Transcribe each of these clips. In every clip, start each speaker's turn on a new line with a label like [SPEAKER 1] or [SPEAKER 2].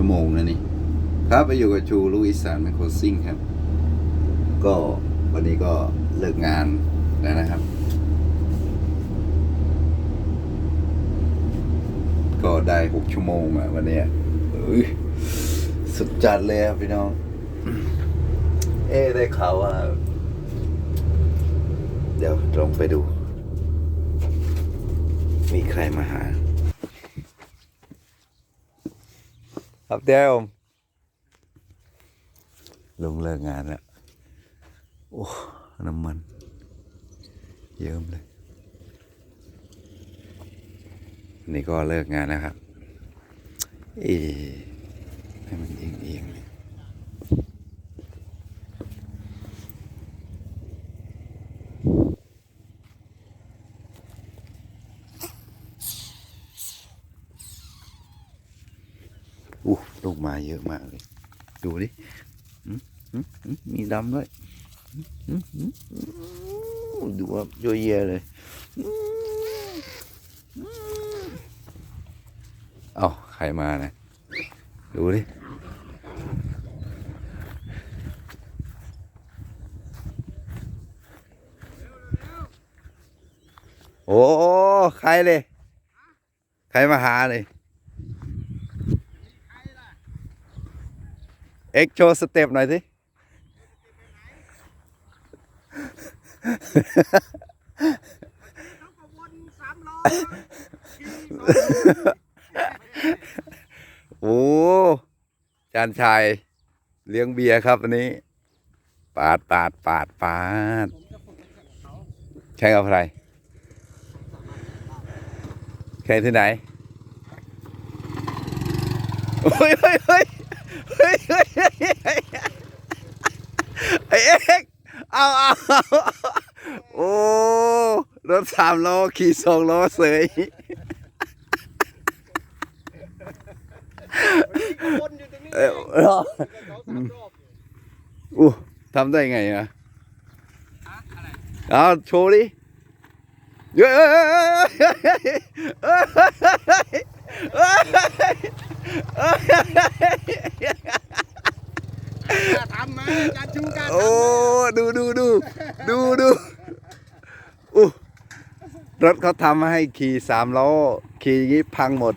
[SPEAKER 1] ชั่วโมงนะนี่ครับไปอยู่กับชูลูกอีสานแมโครซิ่งครับ ก็วันนี้ก็เลิกงานแล้วนะครับ ก็ได้หกชั่วโมงอะวันเนี้ยสุดจัดเลยครับพี่น้อง เอ๊ได้ข่าวว่า เดี๋ยวลองไปดู มีใครมาหา ครับเดี๋ยวลุงเลิกงานแล้ว โอ้ น้ำมัน เยิ้มเลย นี่ก็เลิกงานนะครับ เอ๊ให้มันอียงเอียงๆเลย อู้ลูกมาเยอะมากเลย ดูดิมีดำด้วยดูว่าเยอะแยเลยเอาใครมานะ ดูดิโอ้ ใครเลย ใครมาหาเลย อ็กโชว์สเต็ปหน่อยสิโอ้จานชายเลี้ยงเบียร์ครับวันนี้ ปาดปาดปาดปาดแข่งกับใครแข่งที่ไหน เฮ้ยเฮ้ยเฮ้ย เฮ้ยเฮ้ยเอ็กเอาเอาเอาโอ้รถสามล้อขี่สองล้อเสย
[SPEAKER 2] วนอยู่ตรงนี้
[SPEAKER 1] เออเหรอ
[SPEAKER 2] เขาสามรอบ
[SPEAKER 1] อู้ทำได้ไงอะเอาโชว์ดิเย้ย
[SPEAKER 2] กล้าทำไหม การชูการ
[SPEAKER 1] โอ้ดูดูดูดูดูอู้รถเขาทำมาให้ขี่สามล้อขี่อย่างนี้พังหมด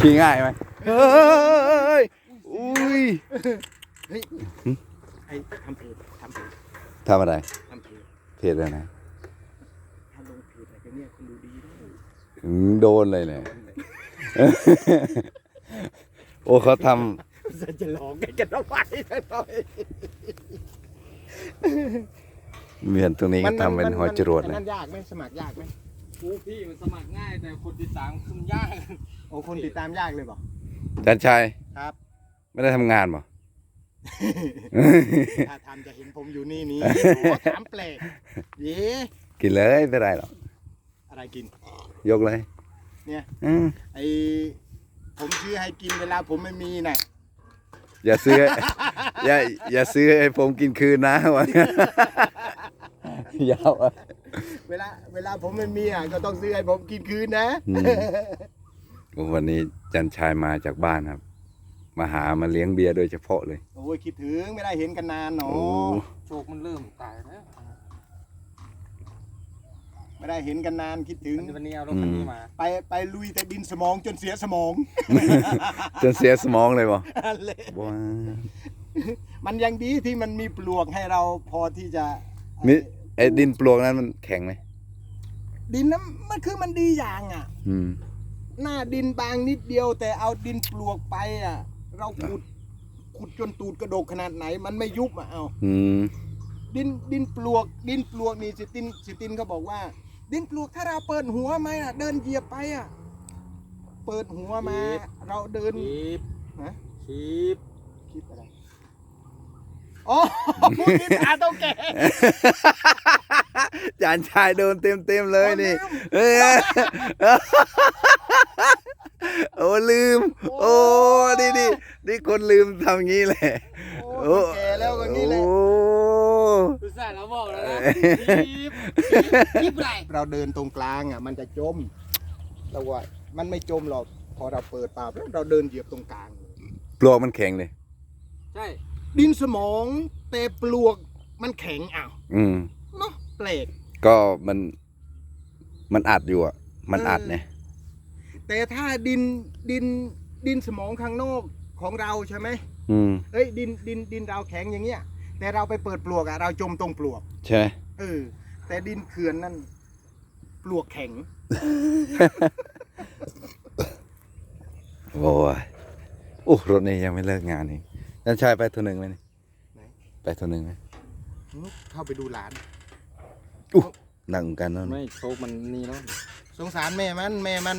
[SPEAKER 1] ขี่ง่ายไหมเฮ้ยอุ้ย
[SPEAKER 2] ไอ้ทำเพจทำเพจ
[SPEAKER 1] ทำอะไร
[SPEAKER 2] ทำเพจ
[SPEAKER 1] เพจอะไรนะ
[SPEAKER 2] ถ้าลงเพจอะไรกันเนี่ยคนดูดีด้วย
[SPEAKER 1] อืมโดนเลยเนี่ย โอ้เขาท
[SPEAKER 2] จะจะร้องกันกันเอาไปกันเอาไปำ
[SPEAKER 1] เหมือนตรงนี้ก็ทำเป็นหัวจรวดเลย
[SPEAKER 2] มันยากไหมสมัครยากไหม
[SPEAKER 3] โอ้พี่มันสมัครง่ายแต่คนติดตามคุณยาก
[SPEAKER 2] โอ้คนติดตามยากเลยบอก
[SPEAKER 1] จันชัย
[SPEAKER 2] ครับ
[SPEAKER 1] ไม่ได้ทำงานบ่
[SPEAKER 2] ถ้าทำจะเห็นผมอยู่นี่นี่โอ้ถามแปลกเย้
[SPEAKER 1] กินเลยไม่เป็นไรหรอก
[SPEAKER 2] อะไรกิน
[SPEAKER 1] ยกเลย
[SPEAKER 2] เนี่ย
[SPEAKER 1] อืม
[SPEAKER 2] ไอผมซื้อให้กินเวลาผมไม่มีน่ะ
[SPEAKER 1] อย่าซื้อ อย่าอย่าซื้อให้ผมกินคืนนะวะยาวอะ
[SPEAKER 2] เวลาเวลาผมไม่มีอะก็ต้องซื้อให้ผมกินคืนนะ
[SPEAKER 1] อืมวันนี้จันชายมาจากบ้านครับ มาหามาเลี้ยงเบียร์โดยเฉพาะเลย
[SPEAKER 2] โอ้ยคิดถึงไม่ได้เห็นกันนานเนา
[SPEAKER 1] โอ้ะ
[SPEAKER 3] โชคมันเริ่มตายแล้ว
[SPEAKER 2] ไม่ได้เห็นกันนานคิดถึง
[SPEAKER 3] วันนี้เอารถคันนี้มา
[SPEAKER 2] ไปไปลุยแต่ดินสมองจนเสียสมอง
[SPEAKER 1] จนเสียสมองเลยบ่
[SPEAKER 2] เลย
[SPEAKER 1] ว้า
[SPEAKER 2] มันยังดีที่มันมีปลวกให้เราพอที่จะ
[SPEAKER 1] มิไอ้ดินปลวกนั้นมันแข็งไหม
[SPEAKER 2] ดินนั้นมันคือมันดีอย่างอะ
[SPEAKER 1] อืม
[SPEAKER 2] หน้าดินบางนิดเดียว แต่เอาดินปลวกไปอะ เราขุดขุดจนตูดกระโดกขนาดไหน มันไม่ยุบอะเอา
[SPEAKER 1] อืม
[SPEAKER 2] ดินดินปลวก ดินปลวกนี่สิตินสิตินเขาบอกว่า ดินปลวกถ้าเราเปิดหัวไหมอะ เดินเหยียบไปอะ เปิดหัวมา เราเดิน
[SPEAKER 3] ชีพ
[SPEAKER 2] ฮะ
[SPEAKER 3] ชีพ
[SPEAKER 2] คิดอะไรอ๋อพูดคิดหาเต้าแก่
[SPEAKER 1] จานชายโดนเต็มเต็มๆเลยนี่
[SPEAKER 2] โอ้ลืม
[SPEAKER 1] เอ้ยโอ้ลืม โอ้นี่นี่นี่คนลืมทำงี้แหละ
[SPEAKER 2] โอ้แก่แล้วก็งี้แหละ
[SPEAKER 1] โอ้
[SPEAKER 3] รู้สึกแล้วบอกแล้วนะชีพ
[SPEAKER 4] คลิปอะไร
[SPEAKER 2] เราเดินตรงกลางอะ มันจะจมเราว่ามันไม่จมหรอกพอเราเปิดปากแล้วเราเดินเหยียบตรงกลาง
[SPEAKER 1] ปลวกมันแข็งเลย
[SPEAKER 3] ใช่
[SPEAKER 2] ดินสมองแต่ปลวกมันแข็งอ้าว
[SPEAKER 1] อืม
[SPEAKER 2] เนาะแปลก
[SPEAKER 1] ก็มันมันอัดอยู่อะ มันอัดเนี่ย
[SPEAKER 2] แต่ถ้าดินดินดินสมองข้างนอกของเราใช่ไหม
[SPEAKER 1] อืม
[SPEAKER 2] เอ้ยดินดินดินเราแข็งอย่างเงี้ย แต่เราไปเปิดปลวกอะเราจมตรงปลวก
[SPEAKER 1] ใช่ไหม
[SPEAKER 2] เออ แต่ดินเขื่อนนั่นปลวกแข็ง
[SPEAKER 1] โอ้ยโอ้รถนี่ยังไม่เลิกงานอีกนั่นชายไปตัวหนึ่งไหมนี่
[SPEAKER 2] ไหน
[SPEAKER 1] ไปตัวหนึ่งไหม
[SPEAKER 2] เข้าไปดูหลาน
[SPEAKER 1] หนังกันนั่น
[SPEAKER 3] ไม่โชคมันนี่เนาะ
[SPEAKER 2] สงสารแม่มัน แม่มัน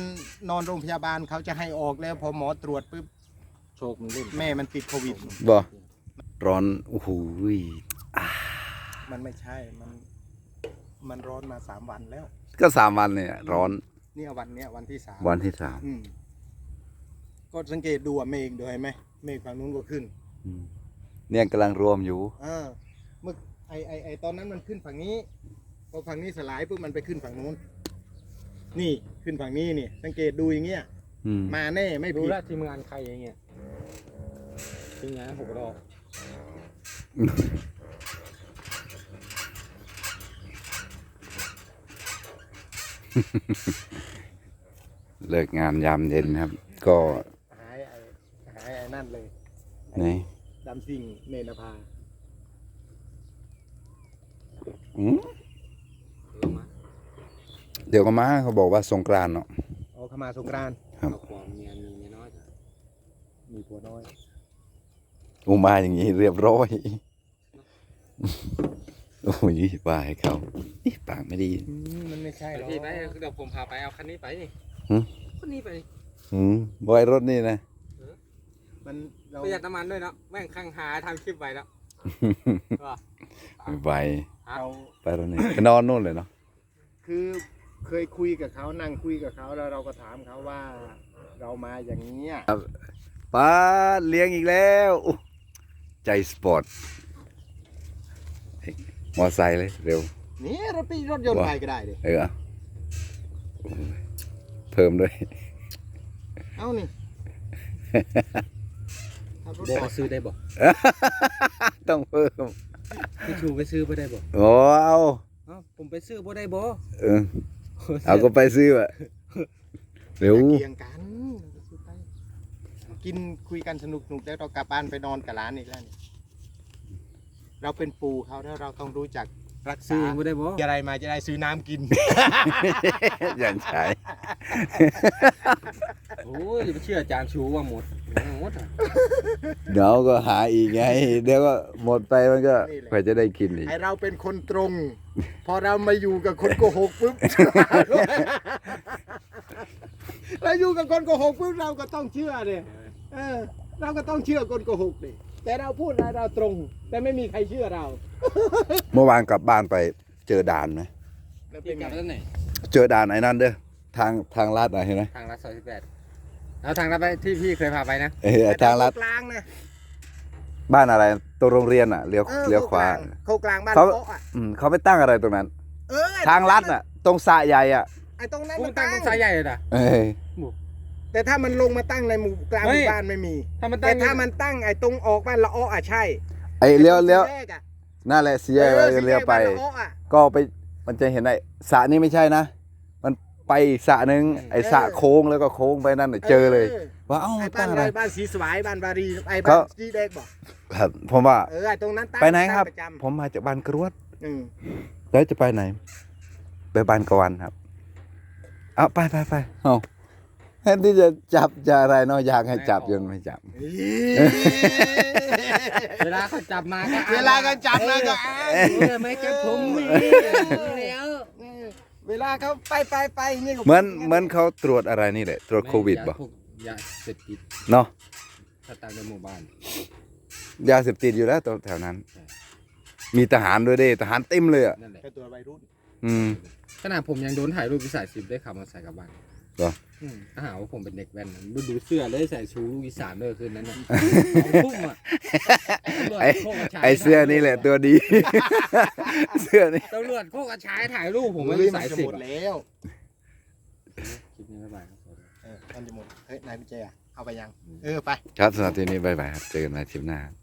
[SPEAKER 2] นอนโรงพยาบาลเขาจะให้ออกแล้วพอหมอตรวจปุ๊บ
[SPEAKER 3] โชคมันเล่น
[SPEAKER 2] แม่มันติดโควิด
[SPEAKER 1] บ่ ร้อนโอ้โหย
[SPEAKER 2] มันไม่ใช่ มัน มันร้อนมาสามวันแล้ว
[SPEAKER 1] ก็สามวันเนี่ยร้อน
[SPEAKER 2] เนี่ยวันเนี้ยวันที่สาม
[SPEAKER 1] วันที่สาม
[SPEAKER 2] อืมก็สังเกตดูอะเมฆดูเห็นไหมเมฆฝั่งนู้นก็ขึ้น
[SPEAKER 1] อืมเนี่ยกำลังรวมอยู่
[SPEAKER 2] เออเมื่อไอไอไอตอนนั้นมันขึ้นฝั่งนี้พอฝั่งนี้สลายปุ๊บมันไปขึ้นฝั่งนู้น นี่ขึ้นฝั่งนี้นี่ สังเกตดูอย่างเงี้ย
[SPEAKER 1] อืม
[SPEAKER 2] มาแน่ไม่
[SPEAKER 3] ดู
[SPEAKER 2] ผิด
[SPEAKER 3] แลวทีมงานใครอย่างเงี้ยทีมงานหกรอบ
[SPEAKER 1] เลิกงานยามเย็นครับ ก็
[SPEAKER 2] หายไอหายไอนั่นเลย
[SPEAKER 1] นี่
[SPEAKER 2] ดำซิงเนนภา
[SPEAKER 1] อืม
[SPEAKER 3] ลงมา
[SPEAKER 1] เดี๋ยวก็มาเขาบอกว่าสงกรานต์เนาะ
[SPEAKER 2] เอาเข้ามาสงกรานต์
[SPEAKER 1] ครับ
[SPEAKER 3] เอาความเมียมีเมียน้อยจ้ะ
[SPEAKER 2] มีผัวน้อย
[SPEAKER 1] อูมาอย่างนี้เรียบร้อย โอ้ยว่าให้เขานี่ปากไม่ดี
[SPEAKER 2] อืมมันไม่ใช่หรอก
[SPEAKER 3] พี่ไปเดี๋ยวผมพาไปเอาคันนี้ไปนี่
[SPEAKER 1] หึ
[SPEAKER 3] คันนี้ไป
[SPEAKER 1] อืมบอยรถนี่นะ
[SPEAKER 2] มันเรา
[SPEAKER 3] ประหยัดน้ำมันด้วยเนาะแม่งข้างหาทำคลิปไว้แล้วว่า
[SPEAKER 1] ไม่ไป
[SPEAKER 2] เรา
[SPEAKER 1] ไปรถนี่ไปนอนนู่นเลยเนาะ
[SPEAKER 2] คือเคยคุยกับเขานั่งคุยกับเขาแล้วเราก็ถามเขาว่า เรามาอย่างนี้ย
[SPEAKER 1] ป้าเลี้ยงอีกแล้วอุ๊ย ใจสปอร์ตเฮ้ยมอไซค์เลยเร็ว
[SPEAKER 2] นี่รถปีรถยนต์
[SPEAKER 1] ว้า
[SPEAKER 2] ไปก็ได้ดิ
[SPEAKER 1] เออเอาโอ้ยเพิ่มด้วย
[SPEAKER 2] เอ้านี่ขับรถ
[SPEAKER 3] บอก
[SPEAKER 2] ไป
[SPEAKER 3] ซื้อได้บ่
[SPEAKER 1] ต้องเพิ่ม
[SPEAKER 3] พี่ชูไปซื้อบ่ได้บ่
[SPEAKER 1] โอ้เอา
[SPEAKER 3] เอ้าผมไปซื้อบ่ได้บ่
[SPEAKER 1] เออเอาก็ไปซื้ออะเร็ว
[SPEAKER 2] เกี่ยงกันไป กินคุยกันสนุกสนุกแล้วเรากลับบ้านไปนอนกับร้านอีกแล้วนี่เราเป็นปู่เขาแล้วเราต้องรู้จักรัก
[SPEAKER 3] ซื้
[SPEAKER 2] ษา
[SPEAKER 3] อเองบ่ได้บ่
[SPEAKER 2] มีอะไรมาจะได้ซื้อน้ำกิน
[SPEAKER 1] อย่างใช้
[SPEAKER 3] โอ้ยอย่าไปเชื่ออาจารย์ชูว่าหมดหมดอะ
[SPEAKER 1] เดี๋ยวก็หาอีกไง เดี๋ยวก็หมดไปมันก็
[SPEAKER 2] นี่แหละ
[SPEAKER 1] ใครจะได้กินอีก
[SPEAKER 2] ไอเราเป็นคนตรง พอเรามาอยู่กับคนโกหกปุ๊บ เราอยู่กับคนโกหกปุ๊บเราก็ต้องเชื่อเนี่ย เออ เราก็ต้องเชื่อคนโกหกดิแต่เราพูดอะไรเราตรง แต่ไม่มีใครเชื่อเรา
[SPEAKER 1] เมื่อวานกลับบ้านไปเจอด่านไหม
[SPEAKER 2] แล้ว
[SPEAKER 3] พี่
[SPEAKER 2] เป็น
[SPEAKER 3] ก
[SPEAKER 2] ไง
[SPEAKER 3] ลับแล้วไหน
[SPEAKER 1] เจอด่านไอ้นั่นเด้อทางทางลาดอะเห็นไหม
[SPEAKER 3] ทางลัดซอยสิบแปดแล้วทางลัดไปที่พี่เคยพาไปนะ
[SPEAKER 1] เออทางลาด
[SPEAKER 2] กลางนะ
[SPEAKER 1] บ้านอะไรตัวโรงเรียนอะเลี้ยว
[SPEAKER 2] ออ
[SPEAKER 1] เลี้ยวขวา
[SPEAKER 2] โคกลางบ้าน
[SPEAKER 1] เขา
[SPEAKER 2] โป๊ะอะ
[SPEAKER 1] อืมเขาไปตั้งอะไรตรงนั้น
[SPEAKER 2] เออ
[SPEAKER 1] ทางลัดอะ ตรงสระใหญ่อะ
[SPEAKER 2] ไอ้ตรงนั้น
[SPEAKER 3] กู
[SPEAKER 2] มัน
[SPEAKER 3] ตั้
[SPEAKER 2] ตั้
[SPEAKER 3] ง
[SPEAKER 2] ง
[SPEAKER 3] ตรงสายใหญ่เลยนะ
[SPEAKER 1] เอ้ย
[SPEAKER 2] แต่ถ้ามันลงมาตั้งในหมู่กลางห
[SPEAKER 3] เฮ้ย
[SPEAKER 2] มู่บ้านไม่มี
[SPEAKER 3] ถ้ามันตั้
[SPEAKER 2] แต่
[SPEAKER 3] ง
[SPEAKER 2] ถ้ามันตั้งไอ้ตรงออกบ้านละอ้ออะใช่
[SPEAKER 1] ไอ้เลี้ยวเลี้ยว
[SPEAKER 2] สี่แกอะ
[SPEAKER 1] นั่นแหละเสียไป
[SPEAKER 2] ออสี่แก
[SPEAKER 1] เลี้ยวไป
[SPEAKER 2] บ้านละอ้ออะ
[SPEAKER 1] ก็ไปมันจะเห็นไอ้สระนี่ไม่ใช่นะ มันไปอีกสระหนึ่งไอ้สระโค้งแล้วก็โค้งไปนั่นน่ะเจอเลยว่าเอ้า
[SPEAKER 2] ไอ้
[SPEAKER 1] ตั้
[SPEAKER 2] บ้าน
[SPEAKER 1] งอะ
[SPEAKER 2] อะไร
[SPEAKER 1] ไร
[SPEAKER 2] บ้านสีสวายบ้านบารีไอ้
[SPEAKER 1] เขา
[SPEAKER 2] บ้านสีแดงบอก
[SPEAKER 1] ครับผมว่า
[SPEAKER 2] เออไอ้ตรงนั้นตั้ง
[SPEAKER 1] ไปไหนครับ
[SPEAKER 2] ตั้งประจำ
[SPEAKER 1] ผมมาจากบ้านกรวด
[SPEAKER 2] อืม
[SPEAKER 1] แล้วจะไปไหน ไปบ้านกวนครับ เอาไปไปไปเอา แทนที่จะจับจะอะไรเนาะอยากให้จับยนไม่จับ
[SPEAKER 3] เวลาเขาจับมาก็
[SPEAKER 2] เวลาก็จับนะก็อ้าง
[SPEAKER 3] เออไม่จับผมมีแล้ว
[SPEAKER 2] เออเวลาเขาไปไปไปนี่ก็
[SPEAKER 1] เหมือนเหมือนเขาตรวจอะไรนี่แหละตรวจโควิดบ่
[SPEAKER 3] พวกยาเสพติด
[SPEAKER 1] เนาะ
[SPEAKER 3] ถ้าตามในหมู่บ้าน
[SPEAKER 1] ยาเสพติดอยู่แล้วตรงแถวนั้น มีทหารด้วยเด้ทหารเต็มเลยอะ
[SPEAKER 3] นั่นแหละ
[SPEAKER 2] แค่ตัววัยรุ่น
[SPEAKER 1] อืม
[SPEAKER 3] ขนาดผมยังโดนถ่ายรูปพิสายสิบได้ขับมาใส่กลับบ้าน อืมถ้าหาว่าผมเป็นเด็กแว้นนะดูดูเสื้อเลยใส่ชูลูกอีสานด้วยคืนนั้นน่ะสองทุ่มอะตำรวจ
[SPEAKER 1] ไอ้
[SPEAKER 3] โคกกระชาย
[SPEAKER 1] ไอเสื้อนี่แหละตัวดี เสื้อนี่
[SPEAKER 3] ตำรวจโคกกระชายถ่ายรูปผมไม่
[SPEAKER 2] เฮ้
[SPEAKER 3] ได้
[SPEAKER 2] มั
[SPEAKER 3] สาย
[SPEAKER 2] จะ
[SPEAKER 3] สิ
[SPEAKER 2] ห
[SPEAKER 3] บ
[SPEAKER 2] มด
[SPEAKER 3] อะ
[SPEAKER 2] แล้ว
[SPEAKER 3] คลิปนี้บ๊ายบายครับ
[SPEAKER 2] เออมันจะหมด เฮ้ย นายกุญแจอะเอาไปยัง เออ ไป
[SPEAKER 1] ครับสำหรับทีนี้บายบายครับเจอกันใหม่ทริปหน้าครับ